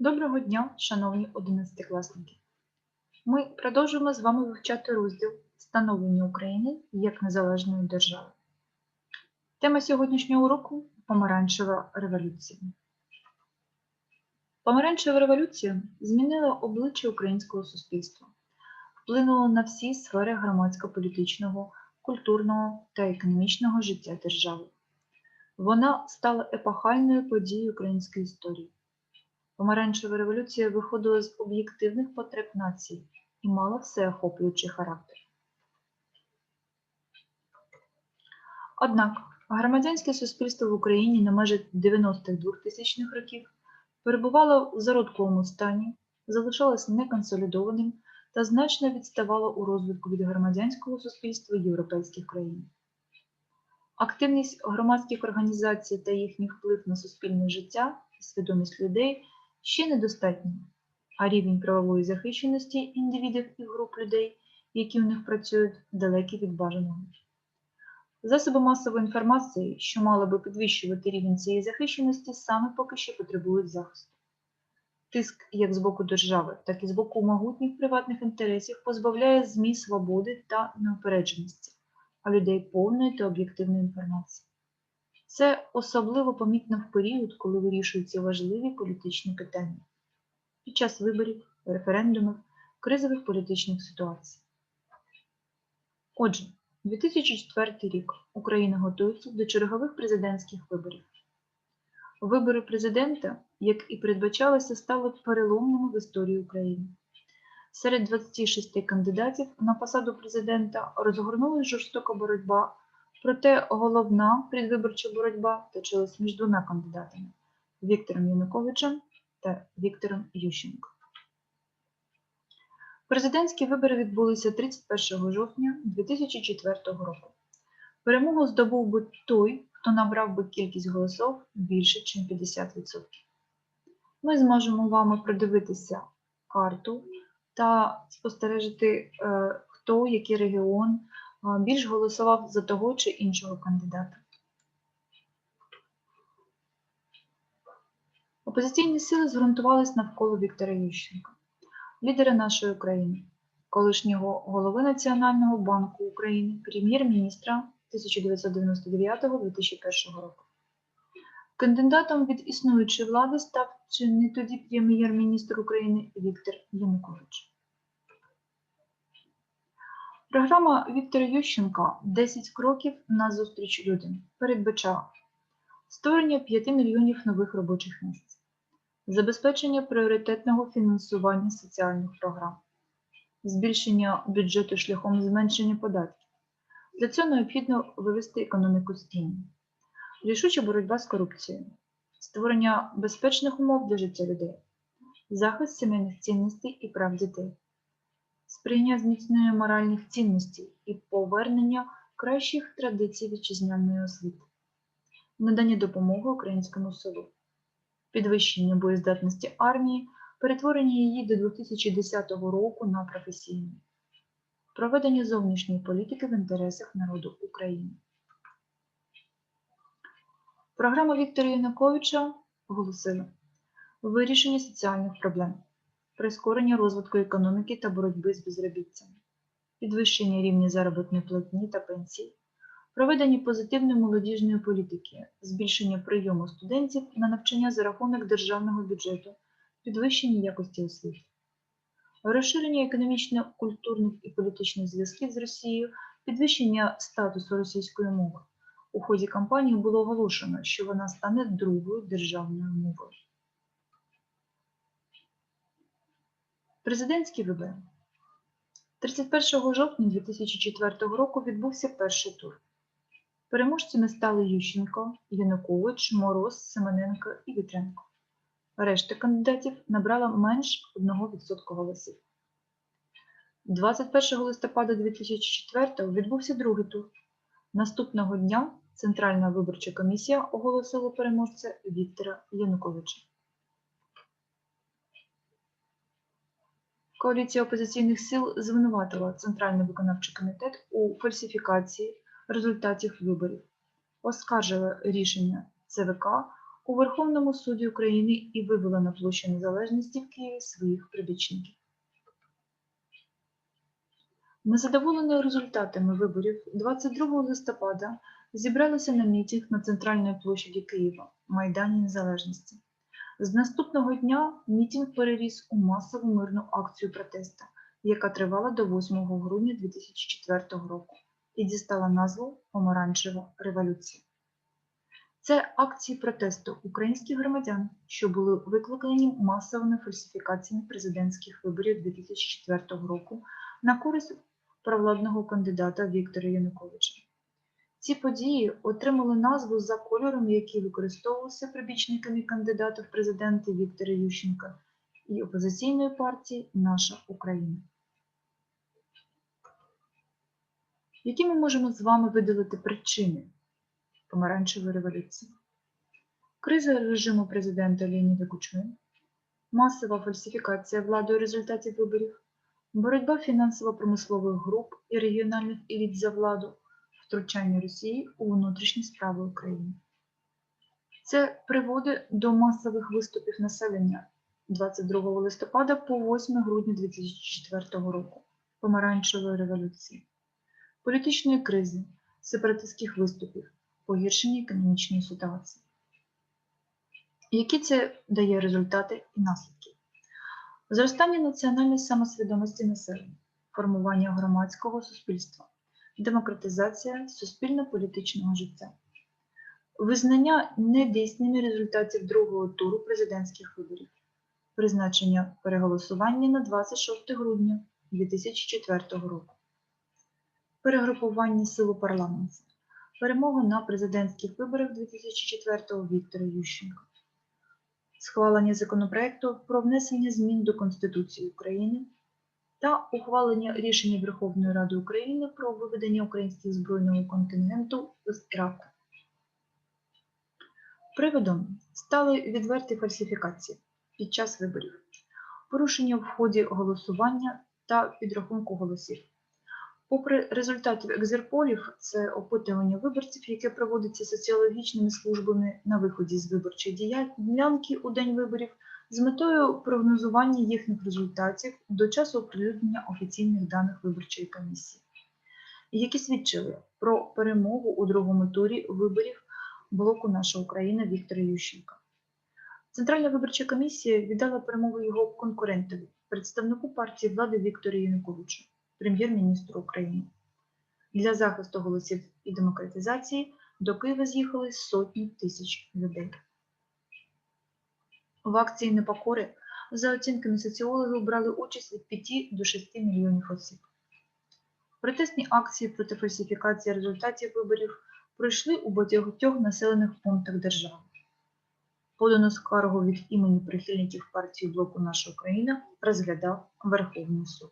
Доброго дня, шановні одинадцятикласники! Ми продовжуємо з вами вивчати розділ Становлення України як незалежної держави. Тема сьогоднішнього уроку Помаранчева революція. Помаранчева революція змінила обличчя українського суспільства, вплинула на всі сфери громадсько-політичного, культурного та економічного життя держави. Вона стала епохальною подією української історії. Помаранчева революція виходила з об'єктивних потреб нації і мала всеохоплюючий характер. Однак громадянське суспільство в Україні на межі 90-х 2000-х років перебувало в зародковому стані, залишалось неконсолідованим та значно відставало у розвитку від громадянського суспільства європейських країн. Активність громадських організацій та їхній вплив на суспільне життя і свідомість людей ще недостатні, а рівень правової захищеності індивідів і груп людей, які в них працюють, далекий від бажаного. Засоби масової інформації, що мали би підвищувати рівень цієї захищеності, саме поки що потребують захисту. Тиск як з боку держави, так і з боку могутніх приватних інтересів позбавляє ЗМІ свободи та неупередженості, а людей повної та об'єктивної інформації. Це особливо помітно в період, коли вирішуються важливі політичні питання під час виборів, референдумів, кризових політичних ситуацій. Отже, 2004 рік Україна готується до чергових президентських виборів. Вибори президента, як і передбачалося, стали переломними в історії України. Серед 26 кандидатів на посаду президента розгорнулася жорстока боротьба Проте головна предвиборча боротьба точилась між двома кандидатами Віктором Януковичем та Віктором Ющенко. Президентські вибори відбулися 31 жовтня 2004 року. Перемогу здобув би той, хто набрав би кількість голосів більше, ніж 50%. Ми зможемо вами продивитися карту та спостережити, е, хто, який регіон більш голосував за того чи іншого кандидата. Опозиційні сили зґрунтувались навколо Віктора Ющенка, лідера нашої країни, колишнього голови Національного банку України, прем'єр-міністра 1999-2001 року. Кандидатом від існуючої влади став чинний тоді прем'єр-міністр України Віктор Янукович. Програма Віктора Ющенка «10 кроків на зустріч людям передбачала створення 5 мільйонів нових робочих місць, забезпечення пріоритетного фінансування соціальних програм, збільшення бюджету шляхом зменшення податків. Для цього необхідно вивести економіку з тіні, рішуча боротьба з корупцією, створення безпечних умов для життя людей, захист сімейних цінностей і прав дітей сприяння зміцнення моральних цінностей і повернення кращих традицій вітчизняної освіти, надання допомоги українському селу, підвищення боєздатності армії, перетворення її до 2010 року на професійну, проведення зовнішньої політики в інтересах народу України. Програма Віктора Януковича оголосила вирішення соціальних проблем прискорення розвитку економіки та боротьби з безробіттям, підвищення рівня заробітної платні та пенсій, проведення позитивної молодіжної політики, збільшення прийому студентів на навчання за рахунок державного бюджету, підвищення якості освіти, розширення економічно-культурних і політичних зв'язків з Росією, підвищення статусу російської мови. У ході кампанії було оголошено, що вона стане другою державною мовою. Президентські вибори. 31 жовтня 2004 року відбувся перший тур. Переможцями стали Ющенко, Янукович, Мороз, Семененко і Вітренко. Решта кандидатів набрала менш 1% голосів. 21 листопада 2004 відбувся другий тур. Наступного дня Центральна виборча комісія оголосила переможця Віктора Януковича. Коаліція опозиційних сил звинуватила Центральний виконавчий комітет у фальсифікації результатів виборів, оскаржила рішення ЦВК у Верховному суді України і вивела на площу Незалежності в Києві своїх прибічників. Незадоволені результатами виборів 22 листопада зібралися на мітинг на центральній площаді Києва, Майдані Незалежності. З наступного дня мітинг переріс у масову мирну акцію протесту, яка тривала до 8 грудня 2004 року і дістала назву Помаранчева революція. Це акції протесту українських громадян, що були викликані масовими фальсифікаціями президентських виборів 2004 року на користь провладного кандидата Віктора Януковича. Ці події отримали назву за кольором, який використовувався прибічниками кандидата в президенти Віктора Ющенка і опозиційної партії Наша Україна. Які ми можемо з вами виділити причини помаранчевої революції? Криза режиму президента Леоніда Кучми, масова фальсифікація владою результатів виборів, боротьба фінансово-промислових груп і регіональних еліт за владу, втручання Росії у внутрішні справи України. Це приводить до масових виступів населення 22 листопада по 8 грудня 2004 року помаранчевої революції, політичної кризи, сепаратистських виступів, погіршення економічної ситуації. Які це дає результати і наслідки? Зростання національної самосвідомості населення, формування громадського суспільства, демократизація суспільно-політичного життя, визнання недійсними результатів другого туру президентських виборів, призначення переголосування на 26 грудня 2004 року, перегрупування сил у парламенті, перемога на президентських виборах 2004 Віктора Ющенка, схвалення законопроекту про внесення змін до Конституції України та ухвалення рішення Верховної Ради України про виведення українських збройного контингенту з Іраку. Приводом стали відверті фальсифікації під час виборів, порушення в ході голосування та підрахунку голосів. Попри результатів екзерполів, це опитування виборців, яке проводиться соціологічними службами на виході з виборчої ділянки у день виборів, з метою прогнозування їхніх результатів до часу оприлюднення офіційних даних виборчої комісії, які свідчили про перемогу у другому турі виборів блоку Наша Україна Віктора Ющенка. Центральна виборча комісія віддала перемогу його конкурентові, представнику партії влади Віктору Януковичу, прем'єр-міністру України. Для захисту голосів і демократизації до Києва з'їхали сотні тисяч людей. В акції непокори, за оцінками соціологів, брали участь від 5 до 6 мільйонів осіб. Протестні акції проти фальсифікації результатів виборів пройшли у багатьох населених пунктах держави. Подану скаргу від імені прихильників партії блоку Наша Україна розглядав Верховний суд.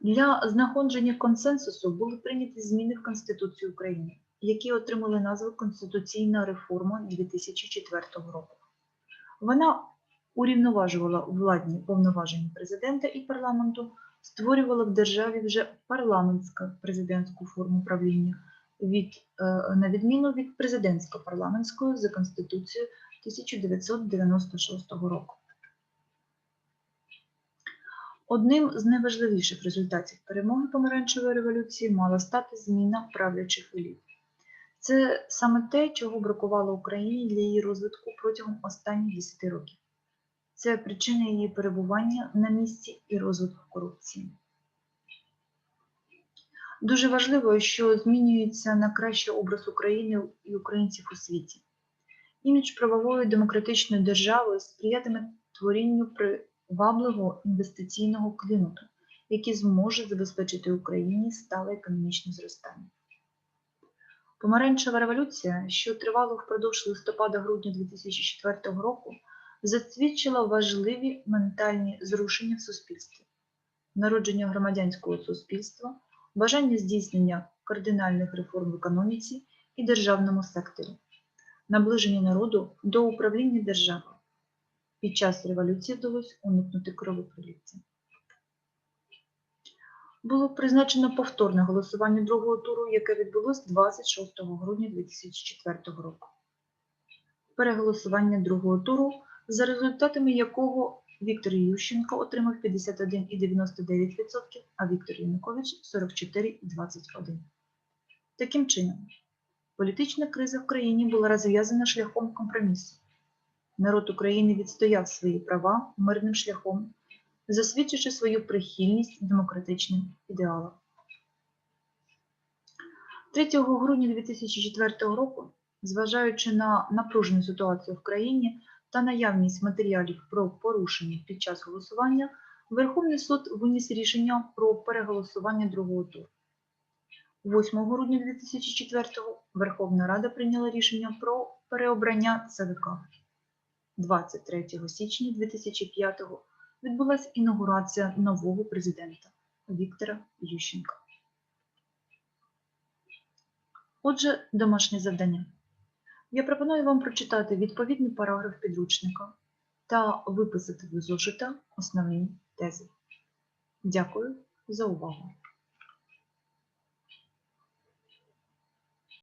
Для знаходження консенсусу були прийняті зміни в Конституцію України, які отримали назву Конституційна реформа 2004 року. Вона урівноважувала владні повноваження президента і парламенту, створювала в державі вже парламентську президентську форму правління, від, е, на відміну від президентсько-парламентської за Конституцією 1996 року. Одним з найважливіших результатів перемоги помаранчевої революції мала стати зміна правлячих еліт. Це саме те, чого бракувало Україні для її розвитку протягом останніх 10 років. Це причина її перебування на місці і розвитку корупції. Дуже важливо, що змінюється на краще образ України і українців у світі. Імідж правової демократичної держави сприятиме творінню привабливого інвестиційного клімату, який зможе забезпечити Україні стале економічне зростання. Помаранчева революція, що тривала впродовж листопада-грудня 2004 року, засвідчила важливі ментальні зрушення в суспільстві, народження громадянського суспільства, бажання здійснення кардинальних реформ в економіці і державному секторі, наближення народу до управління державою. Під час революції вдалося уникнути кровопролиття. Було призначено повторне голосування другого туру, яке відбулось 26 грудня 2004 року. переголосування другого туру, за результатами якого Віктор Ющенко отримав 51,99%, а Віктор Янукович 44,21%. Таким чином, політична криза в країні була розв'язана шляхом компромісу. Народ України відстояв свої права мирним шляхом, засвідчивши свою прихильність демократичним ідеалам. 3 грудня 2004 року, зважаючи на напружену ситуацію в країні та наявність матеріалів про порушення під час голосування, Верховний суд виніс рішення про переголосування другого туру. 8 грудня 2004-го Верховна Рада прийняла рішення про переобрання ЦВК. 23 січня 2005 відбулася інаугурація нового президента Віктора Ющенка. Отже, домашнє завдання. Я пропоную вам прочитати відповідний параграф підручника та виписати до зошита основні тези. Дякую за увагу.